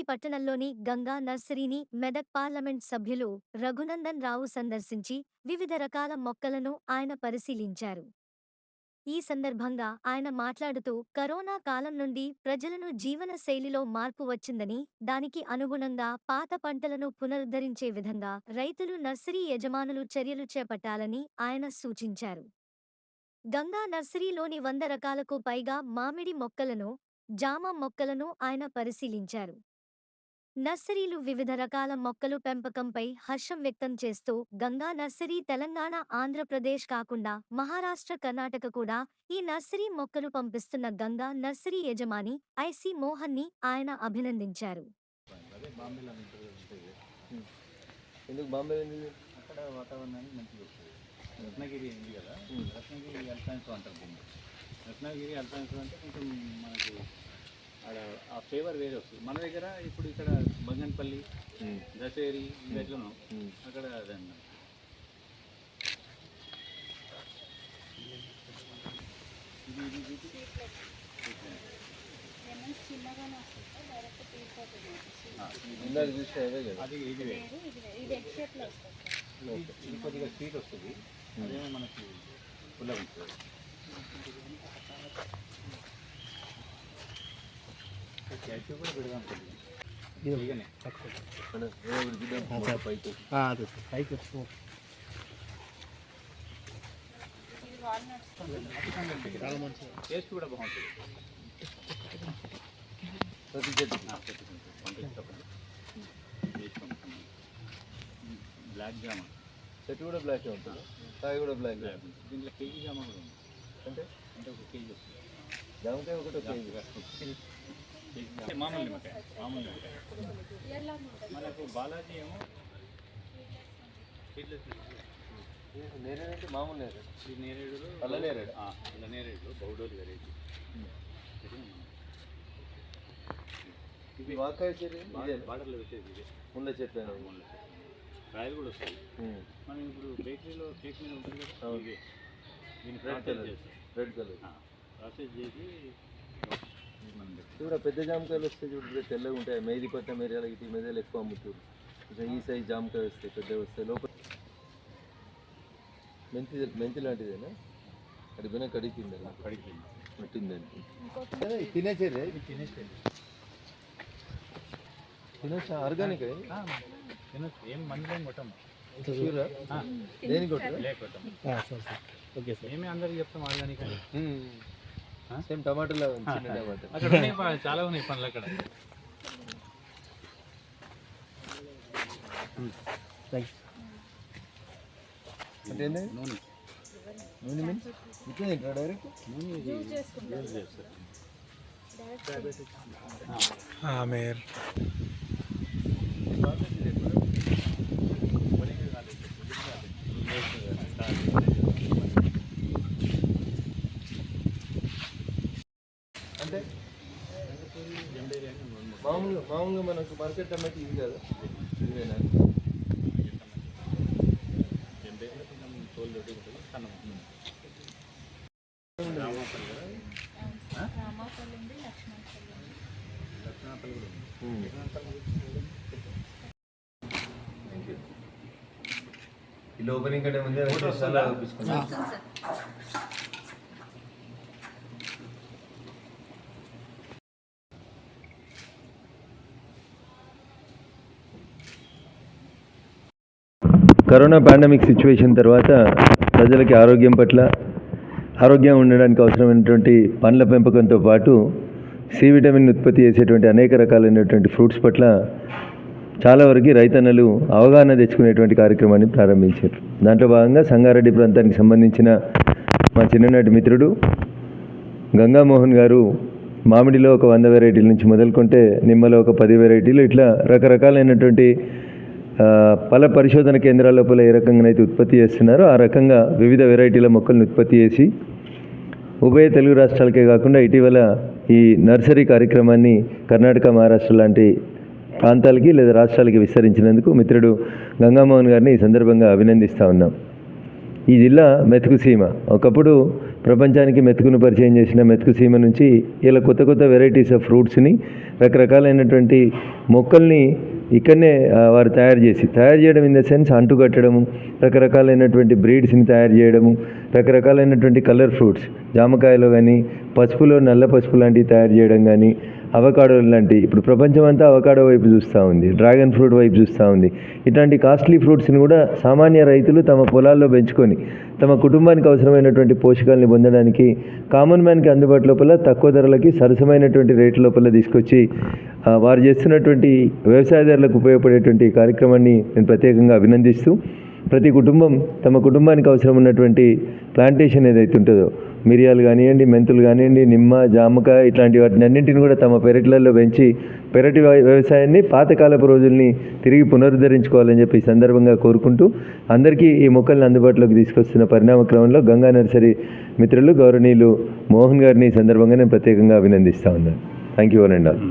కామారెడ్డి పట్టణంలోని గంగా నర్సరీని మెదక్ పార్లమెంట్ సభ్యులు రఘునందన్ రావు సందర్శించి వివిధ రకాల మొక్కలను ఆయన పరిశీలించారు. ఈ సందర్భంగా ఆయన మాట్లాడుతూ కరోనా కాలం నుండి ప్రజలను జీవన శైలిలో మార్పు వచ్చిందని దానికి అనుగుణంగా పాత పంటలను పునరుద్ధరించే విధంగా రైతులు నర్సరీ యజమానులు చర్యలు చేపట్టాలని ఆయన సూచించారు. గంగా నర్సరీలోని వంద రకాలకు పైగా మామిడి మొక్కలను జామ మొక్కలను ఆయన పరిశీలించారు. నర్సరీలు వివిధ రకాల మొక్కలు పెంపకంపై హర్షం వ్యక్తం చేస్తూ గంగా నర్సరీ తెలంగాణ ఆంధ్రప్రదేశ్ కాకుండా మహారాష్ట్ర కర్ణాటక కూడా ఈ నర్సరీ మొక్కలు పంపిస్తున్న గంగా నర్సరీ యజమాని ఐసి మోహన్ని ఆయన అభినందించారు. అదే బాంబేలో ఉంటుంది ఉంటుంది. ఎందుకు బాంబే ఎందుకు? అక్కడ వాతావరణాన్ని మంచిగా వస్తుంది రత్నగిరి ఉంది కదా. రత్నగిరి అల్ఫాన్స్ అంటారు రత్నగిరి అంటే కొంచెం మనకు ఆ ఫ్లేవర్ వేరే వస్తుంది. మన దగ్గర ఇప్పుడు ఇక్కడ బంగన్పల్లి దశేరి ఇవెట్లను అక్కడ అదన్న అది ఇది ఇది కొద్దిగా స్వీట్ వస్తుంది. అదేమో మనకి పుల్లగా ఉంటుంది క్యాష్యూ కూడా పెడదాం కొద్దిగా ఇదిగోనే. మన ఏదో ఒకటి చూద్దాం మొక్క పైకి ఇది టేస్ట్ కూడా బాగుంటుంది ప్రతి చెట్టు బ్లాక్ జామ చెట్టు కూడా బ్లాక్ అవుతుంది కాయ కూడా బ్లాక్ దీంట్లో కేజీ జామ కూడా ఉంది అంటే అంటే ఒక కేజీ వస్తుంది. జామకాయ ఒకటి కేజీ కేజీ. మామూలు నిమ్మకాయ మామూలు నిమ్మకాయ. మనకు బాలాజీ ఏమో నేరేడంటే మామూలు నేరేడు. ఈ నేరేడులో అల్ల నేరేడు. అల్ల నేరేడులో బౌడోలు వెరైటీ. ఇది వాకాయ చెట్టు బార్డర్లో పెట్టేది ఇదే. చెట్లు ముళ్ళ చెట్టు. కాయలు కూడా వస్తాయి. మనం ఇప్పుడు బేకరీలో కేక్ మీద ఉంటుంది కదా. ఇదే. దీన్ని red colour red colour process చేసి చూడ పెద్ద జామకాయలు వస్తాయి చూడు తెల్లగా ఉంటాయి. మేది పట్ట మేరియాల ఇటు మెదలు ఎక్కువ అమ్ముతారు. ఈ సైజ్ జామకాయ వస్తాయి పెద్దగా వస్తాయి లోపల మెంతి మెంతి లాంటిదేనా? అది పోయినా కడిగింది కడిగి పట్టిందండి తినేసేదే ఇది తినేస్తే తినొచ్చా? ఆర్గానిక్? తినొచ్చు. ఏం మందులో ఏం కొట్టము. లే కొట్టము. Okay sir. ఏమి అందరికి చెప్తాం ఆర్గానిక్ అని. సేమ్ టమాటాలో చిన్న టమాటా అక్కడ ఉన్నాయి చాలా ఉన్నాయి పనులు అక్కడ. అంటే ఏంది? నూనె. నూనె మీన్స్ ఇట్లా తింటారా డైరెక్ట్ నూనె ఇది యూజ్ చేసుకుంటారు యూజ్ చేస్తారు ఆమెర్ అంటే మామూలుగా మనకు మార్కెట్ టమాటా ఇది కదా. ఇదేనా? జంబేలో కొంచెం తోలు దొడ్డి ఉంటుంది సన్నం రామాపల్లి కదా రామాపల్లి ఉంది లక్ష్మణపల్లి ఉంది లక్ష్మణపల్లి కూడా ఉంది ఉమ్. ఇలా ఓపెనింగ్ కంటే ముందే చాలా చూపించుకున్నాం కరోనా పాండమిక్ సిచ్యువేషన్ తర్వాత ప్రజలకి ఆరోగ్యం పట్ల ఆరోగ్యం ఉండడానికి అవసరమైనటువంటి పండ్ల పెంపకంతో పాటు సి విటమిన్ ఉత్పత్తి చేసేటువంటి అనేక రకాలైనటువంటి ఫ్రూట్స్ పట్ల చాలా వరకు రైతన్నలు అవగాహన తెచ్చుకునేటువంటి కార్యక్రమాన్ని ప్రారంభించారు. దాంట్లో భాగంగా సంగారెడ్డి ప్రాంతానికి సంబంధించిన మా చిన్ననాటి మిత్రుడు గంగామోహన్ గారు మామిడిలో ఒక వంద వెరైటీల నుంచి మొదలుకుంటే నిమ్మలో ఒక పది వెరైటీలు ఇట్లా రకరకాలైనటువంటి పల పరిశోధన కేంద్రాల లోపల ఏ రకంగానైతే ఉత్పత్తి చేస్తున్నారో ఆ రకంగా వివిధ వెరైటీల మొక్కలను ఉత్పత్తి చేసి ఉభయ తెలుగు రాష్ట్రాలకే కాకుండా ఇటీవల ఈ నర్సరీ కార్యక్రమాన్ని కర్ణాటక మహారాష్ట్ర లాంటి ప్రాంతాలకి లేదా రాష్ట్రాలకి విస్తరించినందుకు మిత్రుడు గంగామోహన్ గారిని ఈ సందర్భంగా అభినందిస్తూ ఉన్నాం. ఈ జిల్లా మెతుకు సీమ. ఒకప్పుడు ప్రపంచానికి మెతుకును పరిచయం చేసిన మెతుకు సీమ నుంచి ఇలా కొత్త కొత్త వెరైటీస్ ఆఫ్ ఫ్రూట్స్ని రకరకాలైనటువంటి మొక్కల్ని ఇక్కడనే వారు తయారు చేసి తయారు చేయడం ఇన్ ద సెన్స్ అంటుకట్టడము రకరకాలైనటువంటి బ్రీడ్స్ని తయారు చేయడము రకరకాలైనటువంటి కలర్ ఫ్రూట్స్ జామకాయలో కానీ పసుపులో నల్ల పసుపు లాంటివి తయారు చేయడం కానీ అవకాడో లాంటి ఇప్పుడు ప్రపంచం అంతా అవకాడో వైపు చూస్తూ ఉంది డ్రాగన్ ఫ్రూట్ వైపు చూస్తూ ఉంది. ఇట్లాంటి కాస్ట్లీ ఫ్రూట్స్ని కూడా సామాన్య రైతులు తమ పొలాల్లో పెంచుకొని తమ కుటుంబానికి అవసరమైనటువంటి పోషకాలని పొందడానికి కామన్ మ్యాన్కి అందుబాటు లోపల తక్కువ ధరలకి సరసమైనటువంటి రేట్ల లోపల తీసుకొచ్చి వారు చేస్తున్నటువంటి వ్యవసాయదారులకు ఉపయోగపడేటువంటి కార్యక్రమాన్ని నేను ప్రత్యేకంగా అభినందిస్తూ ప్రతి కుటుంబం తమ కుటుంబానికి అవసరం ఉన్నటువంటి ప్లాంటేషన్ ఏదైతే ఉంటుందో మిరియాలు కానివ్వండి మెంతులు కానివ్వండి నిమ్మ జామకాయ ఇట్లాంటి వాటిని అన్నింటిని కూడా తమ పెరట్లలో పెంచి పెరటి వ్యవసాయాన్ని పాతకాలపు రోజుల్ని తిరిగి పునరుద్ధరించుకోవాలని చెప్పి ఈ సందర్భంగా కోరుకుంటూ అందరికీ ఈ మొక్కల్ని అందుబాటులోకి తీసుకొస్తున్న పరిణామ క్రమంలో గంగా నర్సరీ మిత్రులు గౌరవనీయులు మోహన్ గారిని ఈ సందర్భంగా నేను ప్రత్యేకంగా అభినందిస్తా ఉన్నాను. Thank you one and all